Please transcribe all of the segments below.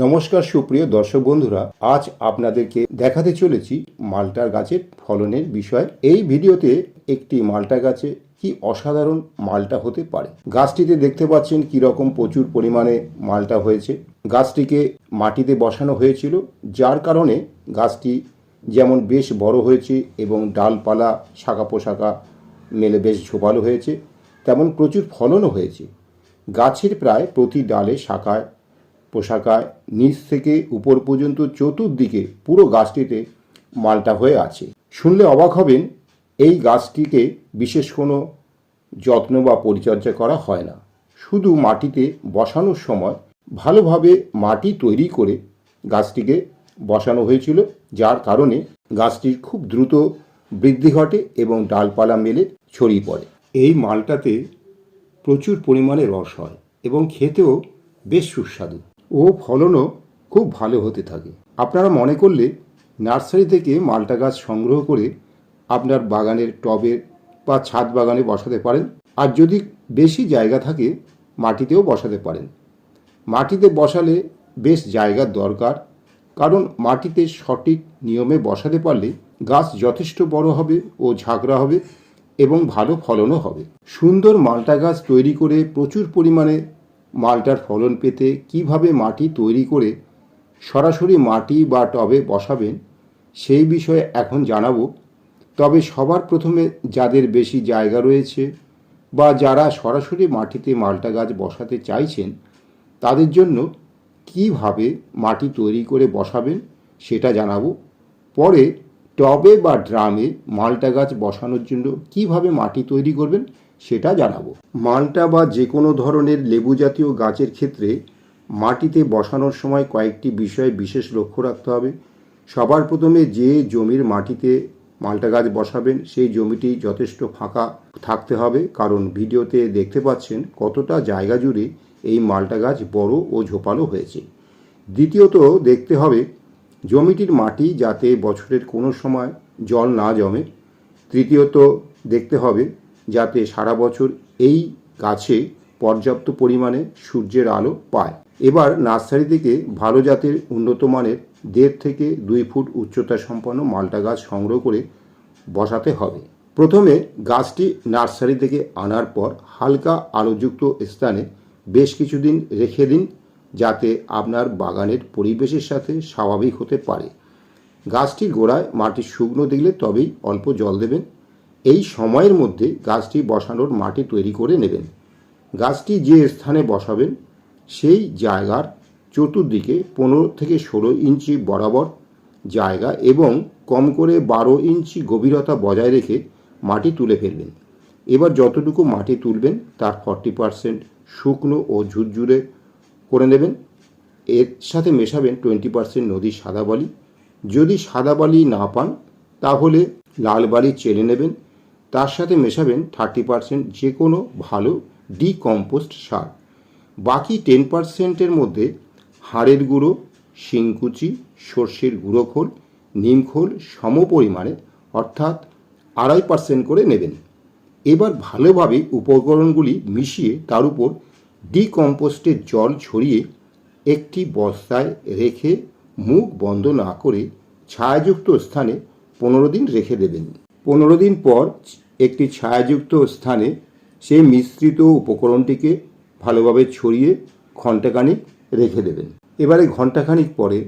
নমস্কার সুপ্রিয় দর্শক বন্ধুরা, আজ আপনাদেরকে দেখাতে চলেছি মালটার গাছের ফলনের বিষয়। এই ভিডিওতে একটি মালটা গাছে কি অসাধারণ মালটা হতে পারে। গাছটিতে দেখতে পাচ্ছেন কি রকম প্রচুর পরিমাণে মালটা হয়েছে। গাছটিকে মাটিতে বসানো হয়েছিল, যার কারণে গাছটি যেমন বেশ বড় হয়েছে এবং ডালপালা, শাখা পোশাকা মেলে বেশ ঝোপালো হয়েছে, তেমন প্রচুর ফলনও হয়েছে। গাছের প্রায় প্রতি ডালে শাখায় পোশাকায় নিচ থেকে উপর পর্যন্ত চতুর্দিকে পুরো গাছটিতে মালটা হয়ে আছে। শুনলে অবাক হবেন, এই গাছটিকে বিশেষ কোনো যত্ন বা পরিচর্যা করা হয় না। শুধু মাটিতে বসানোর সময় ভালোভাবে মাটি তৈরি করে গাছটিকে বসানো হয়েছিল, যার কারণে গাছটির খুব দ্রুত বৃদ্ধি ঘটে এবং ডালপালা মেলে ছড়িয়ে পড়ে। এই মালটাতে প্রচুর পরিমাণে রস হয় এবং খেতেও বেশ সুস্বাদু। ও ফলনও খুব ভালো হতে থাকে। আপনারা মনে করলে নার্সারি থেকে মালটা গাছ সংগ্রহ করে আপনার বাগানের টবের বা ছাদ বাগানে বসাতে পারেন। আর যদি বেশি জায়গা থাকে, মাটিতেও বসাতে পারেন। মাটিতে বসালে বেশ জায়গার দরকার, কারণ মাটিতে সঠিক নিয়মে বসাতে পারলে গাছ যথেষ্ট বড় হবে ও ঝাঁকড়া হবে এবং ভালো ফলনও হবে। সুন্দর মালটা গাছ তৈরি করে প্রচুর পরিমাণে মালটার ফলন পেতে কীভাবে মাটি তৈরি করে সরাসরি মাটি বা টবে বসাবেন, সেই বিষয়ে এখন জানাব। তবে সবার প্রথমে যাদের বেশি জায়গা রয়েছে বা যারা সরাসরি মাটিতে মালটা গাছ বসাতে চাইছেন, তাদের জন্য কীভাবে মাটি তৈরি করে বসাবেন সেটা জানাব। পরে টবে বা ড্রামে মালটা গাছ বসানোর জন্য কীভাবে মাটি তৈরি করবেন সেটা জানাব। মালটা বা যে কোনো ধরনের লেবু জাতীয় গাছের ক্ষেত্রে মাটিতে বসানোর সময় কয়েকটি বিষয়ে বিশেষ লক্ষ্য রাখতে হবে। সবার প্রথমে যে জমির মাটিতে মালটা গাছ বসাবেন, সেই জমিটি যথেষ্ট ফাঁকা থাকতে হবে। কারণ ভিডিওতে দেখতে পাচ্ছেন কতটা জায়গা জুড়ে এই মালটা গাছ বড় ও ঝোপালো হয়েছে। দ্বিতীয়ত দেখতে হবে জমিটির মাটি যাতে বছরের কোনো সময় জল না জমে। তৃতীয়ত দেখতে হবে যাতে সারা বছর এই গাছে পর্যাপ্ত পরিমাণে সূর্যের আলো পায়। এবার নার্সারি থেকে ভালো জাতের উন্নত মানের দেড় থেকে দুই ফুট উচ্চতা সম্পন্ন মালটা গাছ সংগ্রহ করে বসাতে হবে। প্রথমে গাছটি নার্সারি থেকে আনার পর হালকা আলোযুক্ত স্থানে বেশ কিছুদিন রেখে দিন, যাতে আপনার বাগানের পরিবেশের সাথে স্বাভাবিক হতে পারে। গাছটির গোড়ায় মাটি শুকনো দিলে তবেই অল্প জল দেবেন। এই সময়ের মধ্যে গাছটি বসানোর মাটি তৈরি করে নেবেন। গাছটি যে স্থানে বসাবেন, সেই জায়গার চতুর্দিকে পনেরো থেকে ষোলো ইঞ্চি বরাবর জায়গা এবং কম করে বারো ইঞ্চি গভীরতা বজায় রেখে মাটি তুলে ফেলবেন। এবার যতটুকু মাটি তুলবেন, তার ফর্টি পারসেন্ট শুকনো ও ঝুরঝুরে করে নেবেন। এর সাথে মেশাবেন টোয়েন্টি পারসেন্ট নদীর সাদা বালি। যদি সাদা বালি না পান, তাহলে লাল বালি চেলে নেবেন তার সাথে মেশাবেন থার্টি পারসেন্ট যে কোনো ভালো ডিকম্পোস্ট সার। বাকি টেন পারসেন্টের মধ্যে হাড়ের গুঁড়ো, শিংকুচি, সর্ষের গুঁড়ো খোল নিমখোল সম পরিমাণে অর্থাৎ আড়াই পার্সেন্ট করে নেবেন। এবার ভালোভাবে উপকরণগুলি মিশিয়ে তার উপর ডিকম্পোস্টের জল ছড়িয়ে একটি বস্তায় রেখে মুখ বন্ধ না করে ছায়াযুক্ত স্থানে পনেরো দিন রেখে দেবেন। পনেরো দিন পর একটি ছায়াযুক্ত স্থানে সেই মিশ্রিত উপকরণটিকে ভালোভাবে ছড়িয়ে ঘণ্টাখানিক রেখে দেবেন। এবারে ঘণ্টাখানিক পরে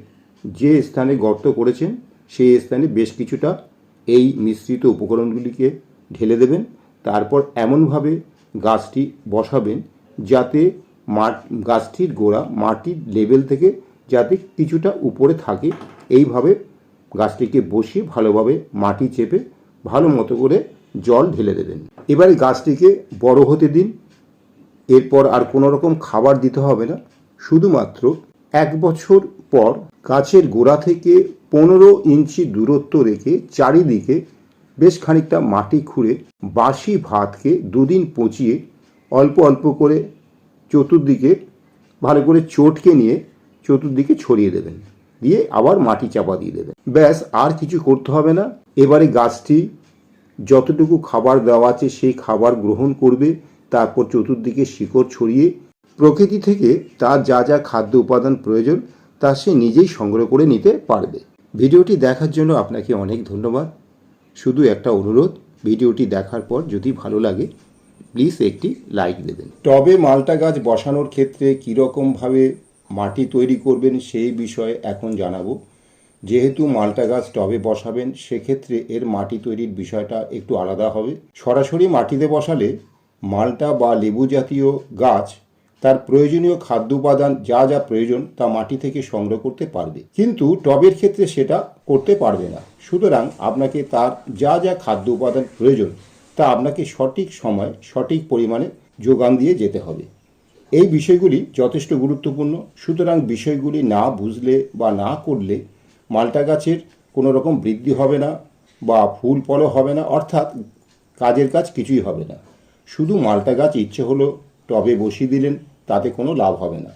যে স্থানে গর্ত করেছেন, সেই স্থানে বেশ কিছুটা এই মিশ্রিত উপকরণগুলিকে ঢেলে দেবেন। তারপর এমনভাবে গাছটি বসাবেন যাতে মাট গাছটির গোড়া মাটির লেভেল থেকে যাতে কিছুটা উপরে থাকে। এইভাবে গাছটিকে বসিয়ে ভালোভাবে মাটি চেপে ভালো মতো করে জল ঢেলে দেবেন। এবারে গাছটিকে বড় হতে দিন। এরপর আর কোনো রকম খাবার দিতে হবে না। শুধুমাত্র এক বছর পর গাছের গোড়া থেকে পনেরো ইঞ্চি দূরত্ব রেখে চারিদিকে বেশ খানিকটা মাটি খুঁড়ে বাসি ভাতকে দুদিন পচিয়ে অল্প অল্প করে চতুর্দিকে ভালো করে চটকে নিয়ে চতুর্দিকে ছড়িয়ে দেবেন। দিয়ে আবার মাটি চাপা দিয়ে দেবেন ব্যাস, আর কিছু করতে হবে না। এবারে গাছটি যতটুকু খাবার দেওয়া আছে সেই খাবার গ্রহণ করবে, তারপর চতুর্দিকে শিকড় ছড়িয়ে প্রকৃতি থেকে তার যা যা খাদ্য উপাদান প্রয়োজন, তা সে নিজেই সংগ্রহ করে নিতে পারবে। ভিডিওটি দেখার জন্য আপনাকে অনেক ধন্যবাদ। শুধু একটা অনুরোধ, ভিডিওটি দেখার পর যদি ভালো লাগে, প্লিজ একটি লাইক দেবেন। টবে মালটা গাছ বসানোর ক্ষেত্রে কীরকমভাবে মাটি তৈরি করবেন সেই বিষয়ে এখন জানাব। যেহেতু মালটা গাছ টবে বসাবেন, সেক্ষেত্রে এর মাটি তৈরির বিষয়টা একটু আলাদা হবে। সরাসরি মাটিতে বসালে মালটা বা লেবু জাতীয় গাছ তার প্রয়োজনীয় খাদ্য উপাদান যা যা প্রয়োজন তা মাটি থেকে সংগ্রহ করতে পারবে। কিন্তু টবের ক্ষেত্রে সেটা করতে পারবে না। সুতরাং আপনাকে তার যা যা খাদ্য উপাদান প্রয়োজন তা আপনাকে সঠিক সময়, সঠিক পরিমাণে যোগান দিয়ে যেতে হবে। এই বিষয়গুলি যথেষ্ট গুরুত্বপূর্ণ। সুতরাং বিষয়গুলি না বুঝলে বা না করলে মালটা গাছের কোনো রকম বৃদ্ধি হবে না বা ফুল ফলও হবে না, অর্থাৎ কাজের কাজ কিছুই হবে না। শুধু মালটা গাছ ইচ্ছে হলো টবে বসিয়ে দিলেন, তাতে কোনো লাভ হবে না।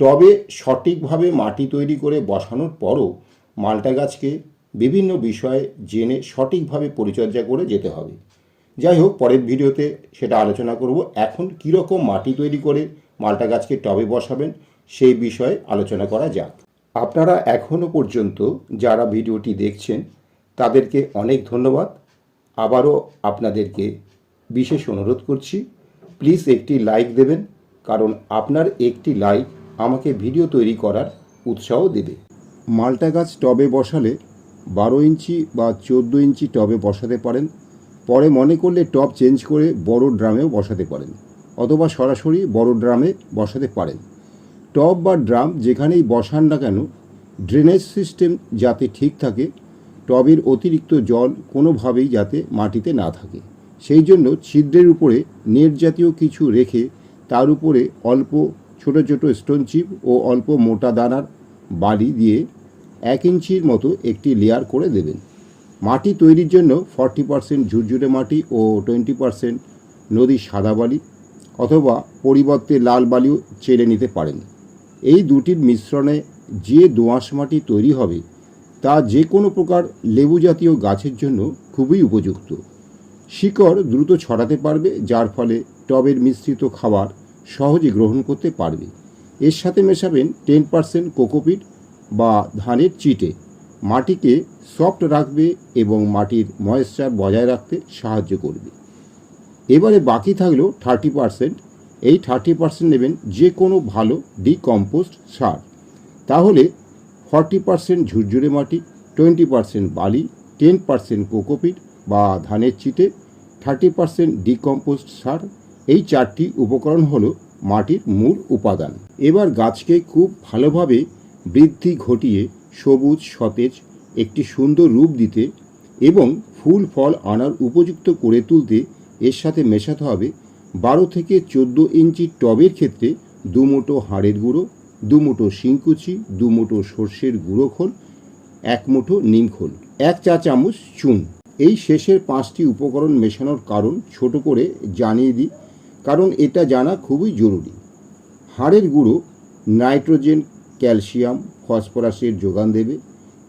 টবে সঠিকভাবে মাটি তৈরি করে বসানোর পরও মালটা গাছকে বিভিন্ন বিষয়ে জেনে সঠিকভাবে পরিচর্যা করে যেতে হবে। যাই হোক, পরের ভিডিওতে সেটা আলোচনা করব। এখন কীরকম মাটি তৈরি করে মালটা গাছকে টবে বসাবেন, সেই বিষয়ে আলোচনা করা যাক। আপনারা এখনও পর্যন্ত যারা ভিডিওটি দেখছেন, তাদেরকে অনেক ধন্যবাদ। আবারও আপনাদেরকে বিশেষ অনুরোধ করছি, প্লিজ একটি লাইক দেবেন, কারণ আপনার একটি লাইক আমাকে ভিডিও তৈরি করার উৎসাহ দেবে। মালটা গাছ টবে বসালে বারো ইঞ্চি বা চোদ্দ ইঞ্চি টবে বসাতে পারেন, পরে মনে করলে টব চেঞ্জ করে বড় ড্রামেও বসাতে পারেন। অথবা সরাসরি বড় ড্রামে বসাতে পারেন। টব বা ড্রাম যেখানেই বসান না কেন, ড্রেনেজ সিস্টেম যাতে ঠিক থাকে, টবের অতিরিক্ত জল কোনোভাবেই যাতে মাটিতে না থাকে। সেই জন্য ছিদ্রের উপরে নেট জাতীয় কিছু রেখে তার উপরে অল্প ছোট ছোট স্টোন চিপ ও অল্প মোটা দানার বালি দিয়ে এক ইঞ্চির মতো একটি লেয়ার করে দেবেন। মাটি তৈরির জন্য ফর্টি পার্সেন্ট ঝুরঝুরে মাটি ও টোয়েন্টি পার্সেন্ট নদীর সাদা বালি অথবা পরিবর্তে লাল বালিও চেলে নিতে পারেন। এই দুটির মিশ্রণে যে দোআঁশ মাটি তৈরি হবে, তা যে কোনো প্রকার লেবু জাতীয় গাছের জন্য খুবই উপযুক্ত। শিকড় দ্রুত ছড়াতে পারবে, যার ফলে টবের মিশ্রিত খাবার সহজে গ্রহণ করতে পারবে। এর সাথে মেশাবেন টেন পার্সেন্ট কোকোপিট বা ধানের চিটে। মাটিকে সফট রাখবে এবং মাটির ময়েশ্চার বজায় রাখতে সাহায্য করবে। এবারে বাকি থাকল থার্টি পার্সেন্ট। এই থার্টি পার্সেন্ট নেবেন যে কোনো ভালো ডিকম্পোস্ট সার। তাহলে ফর্টি পার্সেন্ট ঝুরঝুরে মাটি, টোয়েন্টি পার্সেন্ট বালি, টেন পার্সেন্ট কোকোপিট বা ধানের চিটে, থার্টি পার্সেন্ট ডিকম্পোস্ট সার। এই চারটি উপকরণ হলো মাটির মূল উপাদান। এবার গাছকে খুব ভালোভাবে বৃদ্ধি ঘটিয়ে সবুজ, সতেজ, একটি সুন্দর রূপ দিতে এবং ফুল, ফল আনার উপযুক্ত করে তুলতে এর সাথে মেশাতে হবে বারো থেকে চোদ্দ ইঞ্চি টবের ক্ষেত্রে দু মুঠো হাড়ের গুঁড়ো, দু মুঠো শিংকুচি, দু মুঠো সর্ষের গুঁড়ো খোল, এক মুঠো নিমখোল এক চা চামচ চুন। এই শেষের পাঁচটি উপকরণ মেশানোর কারণ ছোট করে জানিয়ে দিই, কারণ এটা জানা খুবই জরুরি। হাড়ের গুঁড়ো নাইট্রোজেন, ক্যালসিয়াম, ফসফরাসের যোগান দেবে,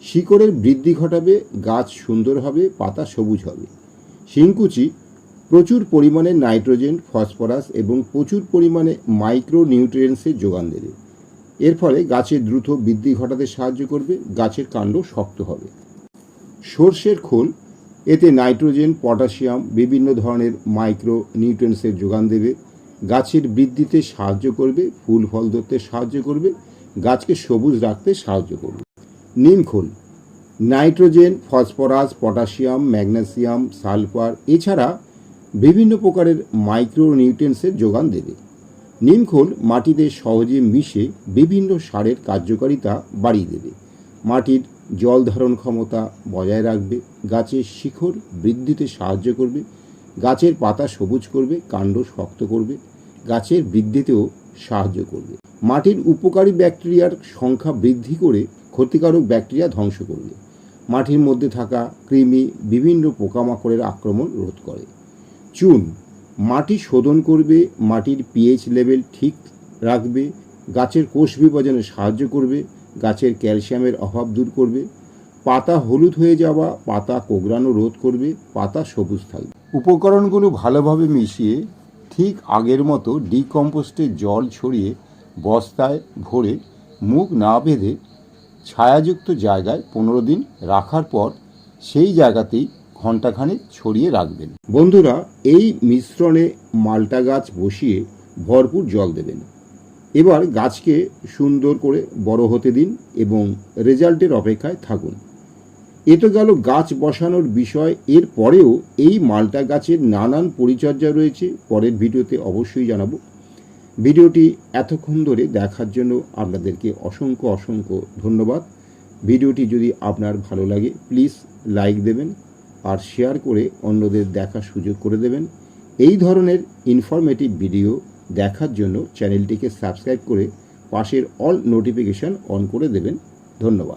শিকড়ের বৃদ্ধি ঘটাবে, গাছ সুন্দর হবে, পাতা সবুজ হবে। শিংকুচি প্রচুর পরিমাণে নাইট্রোজেন, ফসফরাস এবং প্রচুর পরিমাণে মাইক্রো নিউট্রিয়েন্টসের যোগান দেবে। এর ফলে গাছের দ্রুত বৃদ্ধি ঘটাতে সাহায্য করবে, গাছের কাণ্ড শক্ত হবে। সর্ষের খোল, এতে নাইট্রোজেন, পটাশিয়াম, বিভিন্ন ধরনের মাইক্রো নিউট্রিয়েন্টসের যোগান দেবে। গাছের বৃদ্ধিতে সাহায্য করবে, ফুল, ফল ধরতে সাহায্য করবে, গাছকে সবুজ রাখতে সাহায্য করবে। নিম খোল, nitrogen, phosphorus, potassium, magnesium, sulphur, এছাড়া বিভিন্ন প্রকারের মাইক্রো নিউট্রিয়েন্টসের যোগান দেবে। নিমখোল মাটিতে সহজে মিশে বিভিন্ন সারের কার্যকারিতা বাড়িয়ে দেবে। মাটির জল ধারণ ক্ষমতা বজায় রাখবে, গাছের শিখর বৃদ্ধিতে সাহায্য করবে, গাছের পাতা সবুজ করবে, কাণ্ড শক্ত করবে, গাছের বৃদ্ধিতেও সাহায্য করবে। মাটির উপকারী ব্যাকটেরিয়ার সংখ্যা বৃদ্ধি করে ক্ষতিকারক ব্যাকটেরিয়া ধ্বংস করবে। মাটির মধ্যে থাকা কৃমি বিভিন্ন পোকামাকড়ের আক্রমণ রোধ করে। চুন। মাটি শোধন করবে, মাটির পিএইচ লেভেল ঠিক রাখবে, গাছের কোষ বিভাজনে সাহায্য করবে, গাছের ক্যালসিয়ামের অভাব দূর করবে, পাতা হলুদ হয়ে যাওয়া, পাতা কোগড়ানো রোধ করবে, পাতা সবুজ থাকবে। উপকরণগুলো ভালোভাবে মিশিয়ে ঠিক আগের মতো ডিকম্পোস্টের জল ছড়িয়ে বস্তায় ভরে মুখ না বেঁধে ছায়াযুক্ত জায়গায় পনেরো দিন রাখার পর সেই জায়গাতেই ঘণ্টাখানেক ছড়িয়ে রাখবেন। বন্ধুরা, এই মিশ্রণে মালটা গাছ বসিয়ে ভরপুর জল দেবেন। এবার গাছকে সুন্দর করে বড় হতে দিন এবং রেজাল্টের অপেক্ষায় থাকুন। এ তো গেল গাছ বসানোর বিষয়। এর পরেও এই মালটা গাছের নানান পরিচর্যা রয়েছে। পরের ভিডিওতে অবশ্যই জানাব। ভিডিওটি এতক্ষণ ধরে দেখার জন্য আপনাদেরকে অসংখ্য অসংখ্য ধন্যবাদ। ভিডিওটি যদি আপনার ভালো লাগে, প্লিজ লাইক দেবেন আর শেয়ার করে অন্যদের দেখার সুযোগ করে দেবেন। এই ধরনের ইনফরমেটিভ ভিডিও দেখার জন্য চ্যানেলটিকে সাবস্ক্রাইব করে পাশের অল নোটিফিকেশান অন করে দেবেন। ধন্যবাদ।